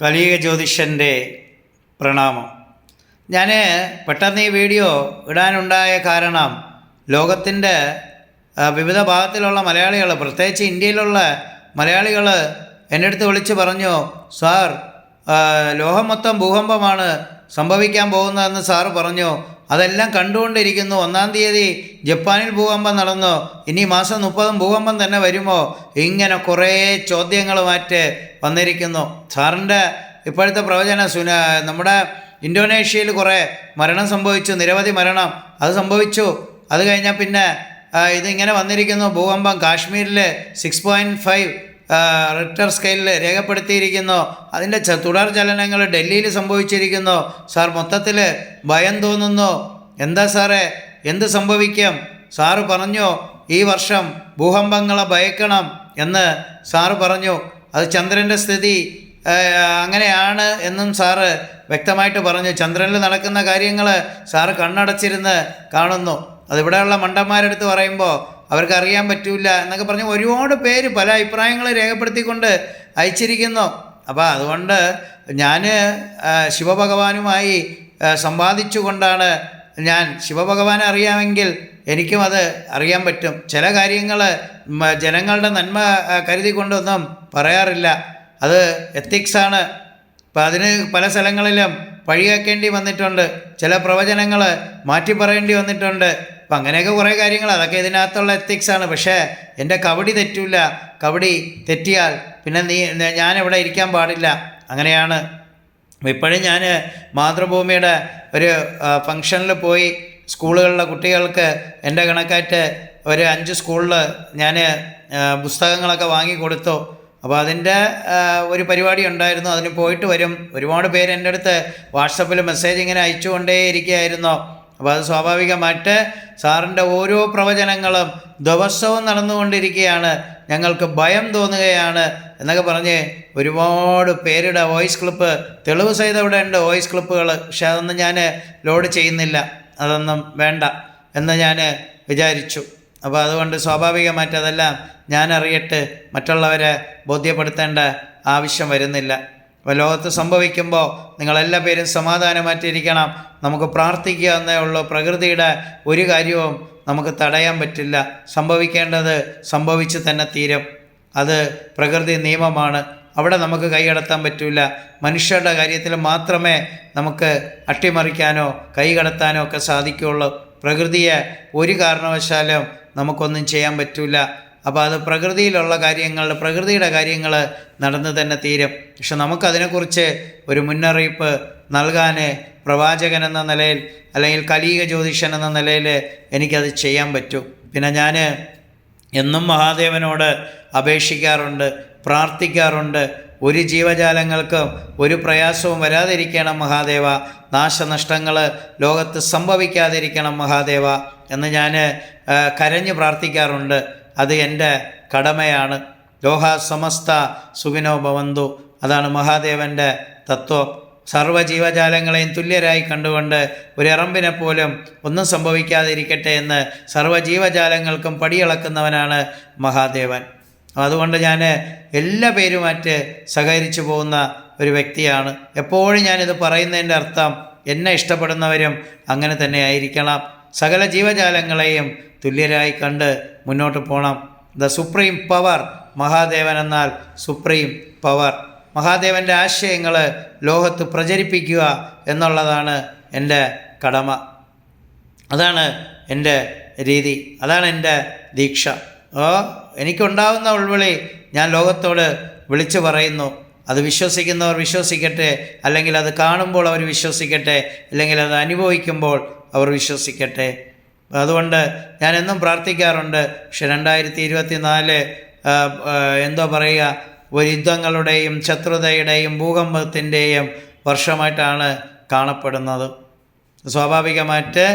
കലിയുഗ ജ്യോതിഷന്റെ പ്രണാമം. ഞാൻ പെട്ടെന്ന് ഈ വീഡിയോ ഇടാനുണ്ടായ കാരണം ലോകത്തിന്റെ വിവിധ ഭാഗത്തിലുള്ള മലയാളികൾ പ്രത്യേകിച്ച് ഇന്ത്യയിലുള്ള മലയാളികൾ എന്റെ അടുത്ത് വിളിച്ച് പറഞ്ഞു സാർ ലോഹം മൊത്തം ഭൂകമ്പമാണ് സംഭവിക്കാൻ പോകുന്നതെന്ന് സാറ് പറഞ്ഞു. അതെല്ലാം കണ്ടുകൊണ്ടിരിക്കുന്നു. ഒന്നാം തീയതി ജപ്പാനിൽ ഭൂകമ്പം നടന്നു. ഇനി മാസം മുപ്പതും ഭൂകമ്പം തന്നെ വരുമോ? ഇങ്ങനെ കുറേ ചോദ്യങ്ങളുമായിട്ട് വന്നിരിക്കുന്നു. സാറിന്റെ ഇപ്പോഴത്തെ പ്രവചന സുന നമ്മുടെ ഇന്തോനേഷ്യയിൽ കുറേ മരണം സംഭവിച്ചു. നിരവധി മരണം അത് സംഭവിച്ചു. അത് കഴിഞ്ഞാൽ പിന്നെ ഇതിങ്ങനെ വന്നിരിക്കുന്നു. ഭൂകമ്പം കാശ്മീരിൽ സിക്സ് പോയിന്റ് ഫൈവ് റിക്ടർ സ്കെയിലിൽ രേഖപ്പെടുത്തിയിരിക്കുന്നു. അതിന്റെ തുടർ ചലനങ്ങൾ ഡൽഹിയിൽ സംഭവിച്ചിരിക്കുന്നു. സാർ മൊത്തത്തിൽ ഭയം തോന്നുന്നു. എന്താ സാറേ? എന്ത് സംഭവിക്കും? സാറ് പറഞ്ഞു ഈ വർഷം ഭൂകമ്പങ്ങളെ ഭയക്കണം എന്ന് സാറ് പറഞ്ഞു. അത് ചന്ദ്രന്റെ സ്ഥിതി അങ്ങനെയാണ് എന്നും സാറ് വ്യക്തമായിട്ട് പറഞ്ഞു. ചന്ദ്രനിൽ നടക്കുന്ന കാര്യങ്ങൾ സാറ് കണ്ണടച്ചിരുന്ന് കാണുന്നു. അതിവിടെയുള്ള മണ്ടന്മാരെടുത്ത് പറയുമ്പോൾ അവർക്ക് അറിയാൻ പറ്റൂല എന്നൊക്കെ പറഞ്ഞ് ഒരുപാട് പേര് പല അഭിപ്രായങ്ങൾ രേഖപ്പെടുത്തിക്കൊണ്ട് അയച്ചിരിക്കുന്നു. അപ്പോൾ അതുകൊണ്ട് ഞാൻ ശിവഭഗവാനുമായി സംവാദിച്ചു കൊണ്ടാണ് ഞാൻ ശിവഭഗവാനെ അറിയാമെങ്കിൽ എനിക്കും അത് അറിയാൻ പറ്റും. ചില കാര്യങ്ങൾ ജനങ്ങളുടെ നന്മ കരുതി കൊണ്ടൊന്നും പറയാറില്ല. അത് എത്തിക്സാണ് അപ്പം അതിന് പല സ്ഥലങ്ങളിലും പഴിയാക്കേണ്ടി വന്നിട്ടുണ്ട്. ചില പ്രവചനങ്ങൾ മാറ്റി പറയേണ്ടി വന്നിട്ടുണ്ട്. അപ്പം അങ്ങനെയൊക്കെ കുറേ കാര്യങ്ങൾ അതൊക്കെ ഇതിനകത്തുള്ള എത്തിക്സാണ് പക്ഷേ എന്റെ കബഡി തെറ്റില്ല കബഡി തെറ്റിയാൽ പിന്നെ നീ ഞാൻ ഇവിടെ ഇരിക്കാൻ പാടില്ല. അങ്ങനെയാണ്. ഇപ്പോഴും ഞാൻ മാതൃഭൂമിയുടെ ഒരു ഫങ്ഷനിൽ പോയി സ്കൂളുകളിലെ കുട്ടികൾക്ക് എന്റെ കണക്കായിട്ട് ഒരു അഞ്ച് സ്കൂളിൽ ഞാൻ പുസ്തകങ്ങളൊക്കെ വാങ്ങിക്കൊടുത്തു. അപ്പോൾ അതിന്റെ ഒരു പരിപാടി ഉണ്ടായിരുന്നു. അതിന് പോയിട്ട് വരും. ഒരുപാട് പേര് എന്റെ അടുത്ത് വാട്സപ്പിൽ മെസ്സേജ് ഇങ്ങനെ അയച്ചുകൊണ്ടേ ഇരിക്കുകയായിരുന്നു അപ്പോൾ അത് സ്വാഭാവികമായിട്ട് സാറിന്റെ ഓരോ പ്രവചനങ്ങളും ദിവസവും നടന്നുകൊണ്ടിരിക്കുകയാണ്. ഞങ്ങൾക്ക് ഭയം തോന്നുകയാണ് എന്നൊക്കെ പറഞ്ഞ് ഒരുപാട് പേരുടെ വോയിസ് ക്ലിപ്പ് തെളിവ് സഹിതം ഇവിടെ ഉണ്ട് വോയിസ് ക്ലിപ്പുകൾ പക്ഷെ അതൊന്നും ഞാൻ ലോഡ് ചെയ്യുന്നില്ല. അതൊന്നും വേണ്ട എന്ന് ഞാൻ വിചാരിച്ചു. അപ്പോൾ അതുകൊണ്ട് സ്വാഭാവികമായിട്ട് അതെല്ലാം ഞാൻ അറിയട്ട് മറ്റുള്ളവരെ ബോധ്യപ്പെടുത്തേണ്ട ആവശ്യം വരുന്നില്ല. ലോകത്ത് സംഭവിക്കുമ്പോൾ നിങ്ങളെല്ലാ പേരും സമാധാനമായിട്ടിരിക്കണം. നമുക്ക് പ്രാർത്ഥിക്കുക എന്നേ ഉള്ളൂ. പ്രകൃതിയുടെ ഒരു കാര്യവും നമുക്ക് തടയാൻ പറ്റില്ല. സംഭവിക്കേണ്ടത് സംഭവിച്ച് തന്നെ തീരും. അത് പ്രകൃതി നിയമമാണ്. അവിടെ നമുക്ക് കൈകടത്താൻ പറ്റില്ല മനുഷ്യരുടെ കാര്യത്തിൽ മാത്രമേ നമുക്ക് അട്ടിമറിക്കാനോ കൈകടത്താനോ ഒക്കെ സാധിക്കുകയുള്ളൂ. പ്രകൃതിയെ ഒരു കാരണവശാലും നമുക്കൊന്നും ചെയ്യാൻ പറ്റില്ല അപ്പോൾ അത് പ്രകൃതിയിലുള്ള കാര്യങ്ങൾ പ്രകൃതിയുടെ കാര്യങ്ങൾ നടന്നു തന്നെ തീരും. പക്ഷെ നമുക്കതിനെക്കുറിച്ച് ഒരു മുന്നറിയിപ്പ് നൽകാൻ പ്രവാചകൻ എന്ന നിലയിൽ അല്ലെങ്കിൽ കലീക ജ്യോതിഷൻ എന്ന നിലയിൽ എനിക്കത് ചെയ്യാൻ പറ്റും. പിന്നെ ഞാൻ എന്നും മഹാദേവനോട് അപേക്ഷിക്കാറുണ്ട് പ്രാർത്ഥിക്കാറുണ്ട്. ഒരു ജീവജാലങ്ങൾക്കും ഒരു പ്രയാസവും വരാതിരിക്കണം മഹാദേവ. നാശനഷ്ടങ്ങൾ ലോകത്ത് സംഭവിക്കാതിരിക്കണം മഹാദേവ എന്ന് ഞാൻ കരഞ്ഞ് പ്രാർത്ഥിക്കാറുണ്ട്. അത് എന്റെ കടമയാണ്. ലോഹ സമസ്ത സുഖിനോ ഭവന്തു. അതാണ് മഹാദേവന്റെ തത്വം. സർവ ജീവജാലങ്ങളെയും തുല്യരായി കണ്ടുകൊണ്ട് ഒരു എറമ്പിനെ പോലും ഒന്നും സംഭവിക്കാതിരിക്കട്ടെ എന്ന് സർവ ജീവജാലങ്ങൾക്കും പടിയിളക്കുന്നവനാണ് മഹാദേവൻ. അതുകൊണ്ട് ഞാൻ എല്ലാ പേരുമായിട്ട് സഹകരിച്ചു പോകുന്ന ഒരു വ്യക്തിയാണ്. എപ്പോഴും ഞാനിത് പറയുന്നതിന്റെ അർത്ഥം എന്നെ ഇഷ്ടപ്പെടുന്നവരും അങ്ങനെ തന്നെ ആയിരിക്കണം. സകല ജീവജാലങ്ങളെയും തുല്യരായി കണ്ട് മുന്നോട്ട് പോകണം ദ സുപ്രീം പവർ മഹാദേവൻ എന്നാൽ സുപ്രീം പവർ. മഹാദേവന്റെ ആശയങ്ങൾ ലോകത്ത് പ്രചരിപ്പിക്കുക എന്നുള്ളതാണ് എന്റെ കടമ. അതാണ് എന്റെ രീതി. അതാണ് എന്റെ ദീക്ഷ. ഓ എനിക്കുണ്ടാവുന്ന ഉൾവിളി ഞാൻ ലോകത്തോട് വിളിച്ചു പറയുന്നു. അത് വിശ്വസിക്കുന്നവർ വിശ്വസിക്കട്ടെ അല്ലെങ്കിൽ അത് കാണുമ്പോൾ അവർ വിശ്വസിക്കട്ടെ അല്ലെങ്കിൽ അത് അനുഭവിക്കുമ്പോൾ അവർ വിശ്വസിക്കട്ടെ. അതുകൊണ്ട് ഞാൻ എന്നും പ്രാർത്ഥിക്കാറുണ്ട്. പക്ഷെ രണ്ടായിരത്തി ഇരുപത്തി നാല് എന്തോ പറയുക ഒരു യുദ്ധങ്ങളുടെയും ശത്രുതയുടെയും ഭൂകമ്പത്തിന്റെയും വർഷമായിട്ടാണ് കാണപ്പെടുന്നത്. സ്വാഭാവികമായിട്ട്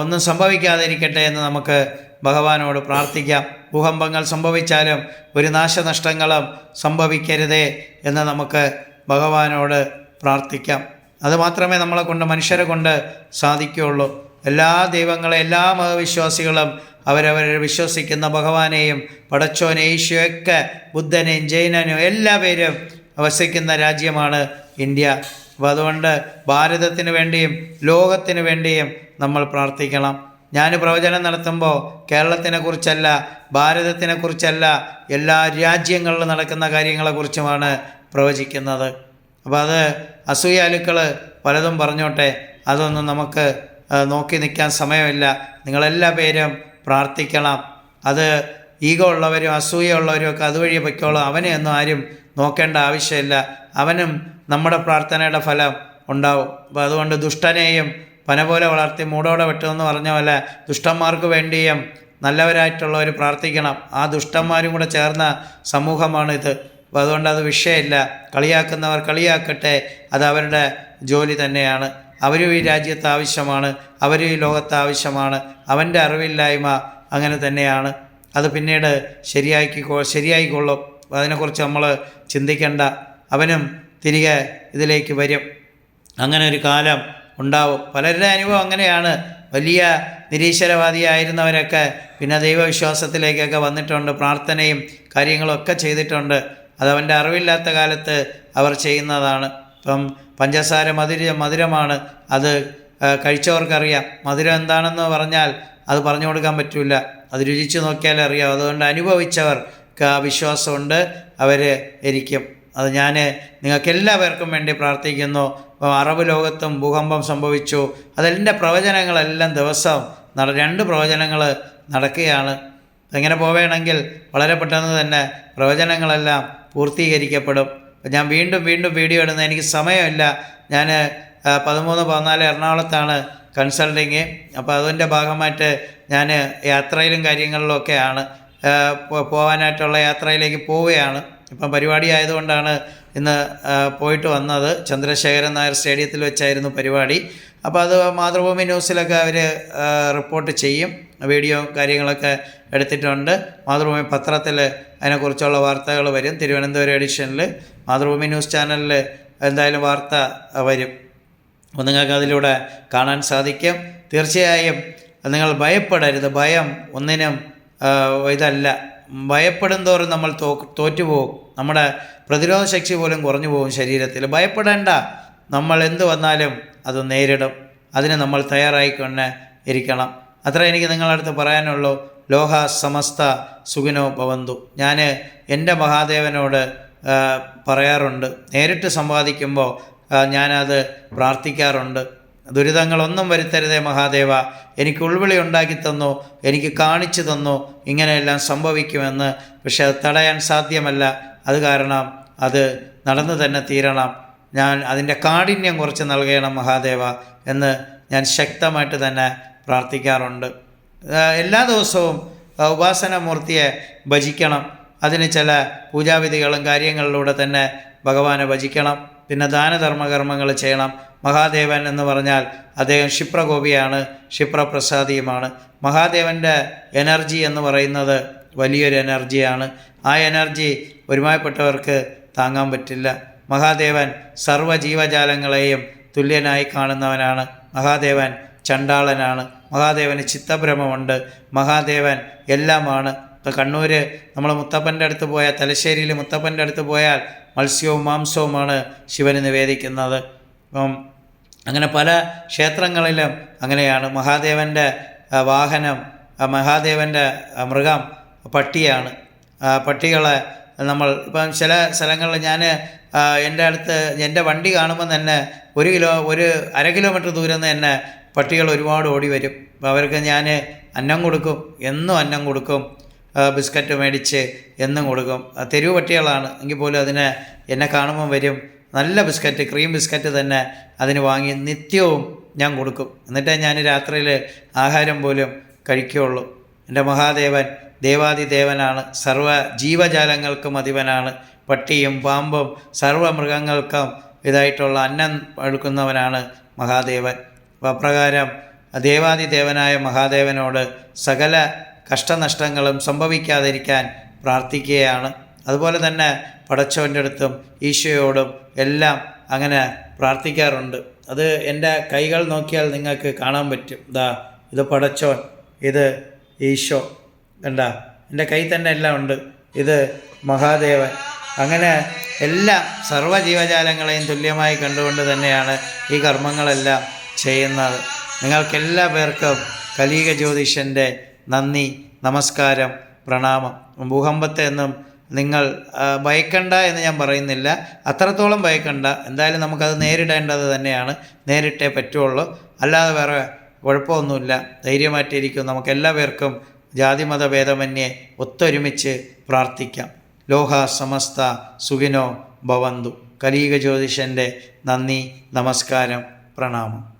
ഒന്നും സംഭവിക്കാതിരിക്കട്ടെ എന്ന് നമുക്ക് ഭഗവാനോട് പ്രാർത്ഥിക്കാം. ഭൂകമ്പങ്ങൾ സംഭവിച്ചാലും ഒരു നാശനഷ്ടങ്ങളും സംഭവിക്കരുതേ എന്ന് നമുക്ക് ഭഗവാനോട് പ്രാർത്ഥിക്കാം. അത് മാത്രമേ നമ്മളെ കൊണ്ട് മനുഷ്യരെ കൊണ്ട് സാധിക്കുകയുള്ളൂ. എല്ലാ ദൈവങ്ങളെ എല്ലാ മതവിശ്വാസികളും അവരവർ വിശ്വസിക്കുന്ന ഭഗവാനെയും പടച്ചോനെ ഈശോയൊക്കെ ബുദ്ധനെയും ജൈനനും എല്ലാ പേരും വസിക്കുന്ന രാജ്യമാണ് ഇന്ത്യ. അപ്പോൾ അതുകൊണ്ട് ഭാരതത്തിന് വേണ്ടിയും ലോകത്തിന് വേണ്ടിയും നമ്മൾ പ്രാർത്ഥിക്കണം. ഞാൻ പ്രവചനം നടത്തുമ്പോൾ കേരളത്തിനെ കുറിച്ചല്ല ഭാരതത്തിനെ കുറിച്ചല്ല എല്ലാ രാജ്യങ്ങളിലും നടക്കുന്ന കാര്യങ്ങളെക്കുറിച്ചുമാണ് പ്രവചിക്കുന്നത്. അപ്പോൾ അത് അസൂയാലുക്കൾ പലതും പറഞ്ഞോട്ടെ അതൊന്നും നമുക്ക് നോക്കി നിൽക്കാൻ സമയമില്ല. നിങ്ങളെല്ലാ പേരും പ്രാർത്ഥിക്കണം. അത് ഈഗോ ഉള്ളവരും അസൂയ ഉള്ളവരും ഒക്കെ അതുവഴി പൊയ്ക്കോളും. അവനെ ഒന്നും ആരും നോക്കേണ്ട ആവശ്യമില്ല. അവനും നമ്മുടെ പ്രാർത്ഥനയുടെ ഫലം ഉണ്ടാവും. അപ്പോൾ അതുകൊണ്ട് ദുഷ്ടനെയും പന പോലെ വളർത്തി മൂടോടെ വെട്ടുമെന്ന് പറഞ്ഞ പോലെ ദുഷ്ടന്മാർക്ക് വേണ്ടിയും നല്ലവരായിട്ടുള്ളവർ പ്രാർത്ഥിക്കണം. ആ ദുഷ്ടന്മാരും കൂടെ ചേർന്ന സമൂഹമാണിത്. അപ്പോൾ അതുകൊണ്ട് അത് വിഷയമില്ല. കളിയാക്കുന്നവർ കളിയാക്കട്ടെ. അത് അവരുടെ ജോലി തന്നെയാണ്. അവരും ഈ രാജ്യത്ത് ആവശ്യമാണ്. അവരും ഈ ലോകത്ത് ആവശ്യമാണ്. അവന്റെ അറിവില്ലായ്മ അങ്ങനെ തന്നെയാണ്. അത് പിന്നീട് ശരിയാക്കി ശരിയായിക്കൊള്ളും. അതിനെക്കുറിച്ച് നമ്മൾ ചിന്തിക്കേണ്ട. അവനും തിരികെ ഇതിലേക്ക് വരും. അങ്ങനെ ഒരു കാലം ഉണ്ടാവും. പലരുടെ അനുഭവം അങ്ങനെയാണ്. വലിയ നിരീശ്വരവാദിയായിരുന്നവരൊക്കെ പിന്നെ ദൈവവിശ്വാസത്തിലേക്കൊക്കെ വന്നിട്ടുണ്ട്. പ്രാർത്ഥനയും കാര്യങ്ങളൊക്കെ ചെയ്തിട്ടുണ്ട്. അതവന്റെ അറിവില്ലാത്ത കാലത്ത് അവർ ചെയ്യുന്നതാണ്. ഇപ്പം പഞ്ചസാര മധുര മധുരമാണ്. അത് കഴിച്ചവർക്കറിയാം. മധുരം എന്താണെന്ന് പറഞ്ഞാൽ അത് പറഞ്ഞു കൊടുക്കാൻ പറ്റില്ല അത് രുചിച്ച് നോക്കിയാലേ അറിയാം അതുകൊണ്ട് അനുഭവിച്ചവർക്ക് ആ വിശ്വാസമുണ്ട്. അവർ ഇരിക്കും. അത് ഞാൻ നിങ്ങൾക്ക് എല്ലാവർക്കും വേണ്ടി പ്രാർത്ഥിക്കുന്നു. അറബ് ലോകത്തും ഭൂകമ്പം സംഭവിച്ചു. അതെന്റെ പ്രവചനങ്ങളെല്ലാം ദിവസം നട രണ്ട് പ്രവചനങ്ങൾ നടക്കുകയാണ്. എങ്ങനെ പോവുകയാണെങ്കിൽ വളരെ പെട്ടെന്ന് തന്നെ പ്രവചനങ്ങളെല്ലാം പൂർത്തീകരിക്കപ്പെടും. ഞാൻ വീണ്ടും വീണ്ടും വീഡിയോ ഇടുന്നത് എനിക്ക് സമയമില്ല. ഞാൻ പതിമൂന്ന് പതിനാല് എറണാകുളത്താണ് കൺസൾട്ടിങ് അപ്പോൾ അതിന്റെ ഭാഗമായിട്ട് ഞാൻ യാത്രയിലും കാര്യങ്ങളിലും ഒക്കെയാണ് ആ, പോകാനായിട്ടുള്ള യാത്രയിലേക്ക് പോവുകയാണ്. ഇപ്പം പരിപാടി ആയതുകൊണ്ടാണ് ഇന്ന് പോയിട്ട് വന്നത്. ചന്ദ്രശേഖരൻ നായർ സ്റ്റേഡിയത്തിൽ വെച്ചായിരുന്നു പരിപാടി. അപ്പോൾ അത് മാതൃഭൂമി ന്യൂസിലൊക്കെ അവർ റിപ്പോർട്ട് ചെയ്യും. വീഡിയോ കാര്യങ്ങളൊക്കെ എടുത്തിട്ടുണ്ട്. മാതൃഭൂമി പത്രത്തിൽ അതിനെക്കുറിച്ചുള്ള വാർത്തകൾ വരും. തിരുവനന്തപുരം എഡിഷനിൽ മാതൃഭൂമി ന്യൂസ് ചാനലിൽ എന്തായാലും വാർത്ത വരും. അപ്പോൾ നിങ്ങൾക്ക് അതിലൂടെ കാണാൻ സാധിക്കും. തീർച്ചയായും നിങ്ങൾ ഭയപ്പെടരുത്. ഭയം ഒന്നിനും ഇതല്ല. ഭയപ്പെടും തോറും നമ്മൾ തോ തോറ്റുപോകും. നമ്മുടെ പ്രതിരോധ ശക്തി പോലും കുറഞ്ഞു പോകും ശരീരത്തിൽ. ഭയപ്പെടേണ്ട. നമ്മൾ എന്ത് വന്നാലും അത് നേരിടും. അതിന് നമ്മൾ തയ്യാറായിക്കൊണ്ട് ഇരിക്കണം. അത്ര എനിക്ക് നിങ്ങളടുത്ത് പറയാനുള്ളൂ. ലോഹ സമസ്ത സുഖിനോ ഭവന്തു. ഞാൻ എന്റെ മഹാദേവനോട് പറയാറുണ്ട്. നേരിട്ട് സംവാദിക്കുമ്പോൾ ആ, ഞാനത് പ്രാർത്ഥിക്കാറുണ്ട്. ദുരിതങ്ങളൊന്നും വരുത്തരുതേ മഹാദേവ. എനിക്ക് ഉൾവിളി ഉണ്ടാക്കി തന്നു. എനിക്ക് കാണിച്ചു തന്നു. ഇങ്ങനെയെല്ലാം സംഭവിക്കുമെന്ന്. പക്ഷെ അത് തടയാൻ സാധ്യമല്ല. അത് കാരണം അത് നടന്നു തന്നെ തീരണം. ഞാൻ അതിന്റെ കാഠിന്യം കുറച്ച് നൽകണം മഹാദേവ എന്ന് ഞാൻ ശക്തമായിട്ട് തന്നെ പ്രാർത്ഥിക്കാറുണ്ട്. എല്ലാ ദിവസവും ഉപാസനമൂർത്തിയെ ഭജിക്കണം. അതിന് ചില പൂജാവിധികളും കാര്യങ്ങളിലൂടെ തന്നെ ഭഗവാനെ ഭജിക്കണം. പിന്നെ ദാനധർമ്മകർമ്മങ്ങൾ ചെയ്യണം. മഹാദേവൻ എന്ന് പറഞ്ഞാൽ അദ്ദേഹം ക്ഷിപ്രകോപിയാണ് ക്ഷിപ്രപ്രസാദിയുമാണ്. മഹാദേവന്റെ എനർജി എന്ന് പറയുന്നത് വലിയൊരു എനർജിയാണ്. ആ എനർജി ഒരുമായപ്പെട്ടവർക്ക് താങ്ങാൻ പറ്റില്ല. മഹാദേവൻ സർവ ജീവജാലങ്ങളെയും തുല്യനായി കാണുന്നവനാണ്. മഹാദേവൻ ചണ്ടാളനാണ്. മഹാദേവന് ചിത്തഭ്രമമുണ്ട്. മഹാദേവൻ എല്ലാമാണ്. ഇപ്പോൾ കണ്ണൂർ നമ്മൾ മുത്തപ്പന്റെ അടുത്ത് പോയാൽ തലശ്ശേരിയിൽ മുത്തപ്പന്റെ അടുത്ത് പോയാൽ മത്സ്യവും മാംസവുമാണ് ശിവന് നിവേദിക്കുന്നത്. അപ്പം അങ്ങനെ പല ക്ഷേത്രങ്ങളിലും അങ്ങനെയാണ്. മഹാദേവന്റെ വാഹനം മഹാദേവന്റെ മൃഗം പട്ടിയാണ്. പട്ടികളെ നമ്മൾ ഇപ്പം ചില സ്ഥലങ്ങളിൽ ഞാൻ എന്റെ അടുത്ത് എന്റെ വണ്ടി കാണുമ്പോൾ തന്നെ ഒരു കിലോ ഒരു അര കിലോമീറ്റർ ദൂരം നിന്ന് തന്നെ പട്ടികൾ ഒരുപാട് ഓടി വരും. അവർക്ക് ഞാൻ അന്നം കൊടുക്കും എന്നും അന്നം കൊടുക്കും ബിസ്ക്കറ്റ് മേടിച്ച് എന്നും കൊടുക്കും. തെരുവ് പട്ടികളാണ്. എങ്കിൽ പോലും അതിന് എന്നെ കാണുമ്പോൾ വരും. നല്ല ബിസ്ക്കറ്റ് ക്രീം ബിസ്ക്കറ്റ് തന്നെ അതിന് വാങ്ങി നിത്യവും ഞാൻ കൊടുക്കും. എന്നിട്ടേ ഞാൻ രാത്രിയിൽ ആഹാരം പോലും കഴിക്കുകയുള്ളൂ. എന്റെ മഹാദേവൻ ദേവാദിദേവനാണ് സർവ ജീവജാലങ്ങൾക്കും അധിപനാണ്. പട്ടിയും പാമ്പും സർവ മൃഗങ്ങൾക്കും ഇതായിട്ടുള്ള അന്നം എടുക്കുന്നവനാണ് മഹാദേവൻ. അപ്രകാരം ദേവാദിദേവനായ മഹാദേവനോട് സകല കഷ്ടനഷ്ടങ്ങളും സംഭവിക്കാതിരിക്കാൻ പ്രാർത്ഥിക്കുകയാണ്. അതുപോലെ തന്നെ പടച്ചവന്റെ അടുത്തും ഈശോയോടും എല്ലാം അങ്ങനെ പ്രാർത്ഥിക്കാറുണ്ട്. അത് എന്റെ കൈകൾ നോക്കിയാൽ നിങ്ങൾക്ക് കാണാൻ പറ്റും. ഇതാ ഇത് പടച്ചോൻ ഇത് ഈശോ. കണ്ട എന്റെ കൈ തന്നെ എല്ലാം ഉണ്ട്. ഇത് മഹാദേവൻ. അങ്ങനെ എല്ലാ സർവ ജീവജാലങ്ങളെയും തുല്യമായി കണ്ടുകൊണ്ട് തന്നെയാണ് ഈ കർമ്മങ്ങളെല്ലാം ചെയ്യുന്നത്. നിങ്ങൾക്കെല്ലാ പേർക്കും കലീക ജ്യോതിഷന്റെ നന്ദി നമസ്കാരം പ്രണാമം. ഭൂകമ്പത്തെ എന്നും നിങ്ങൾ ഭയക്കണ്ട എന്ന് ഞാൻ പറയുന്നില്ല. അത്രത്തോളം ഭയക്കണ്ട. എന്തായാലും നമുക്കത് നേരിടേണ്ടത് തന്നെയാണ്. നേരിട്ടേ പറ്റുള്ളൂ. അല്ലാതെ വേറെ കുഴപ്പമൊന്നുമില്ല. ധൈര്യമായിട്ടിരിക്കും നമുക്ക് എല്ലാ പേർക്കും ജാതിമത ഭേദമന്യേ ഒത്തൊരുമിച്ച് പ്രാർത്ഥിക്കാം. ലോഹ സമസ്ത സുഖിനോ ഭവന്തു. കലീക ജ്യോതിഷന്റെ നന്ദി നമസ്കാരം പ്രണാമം.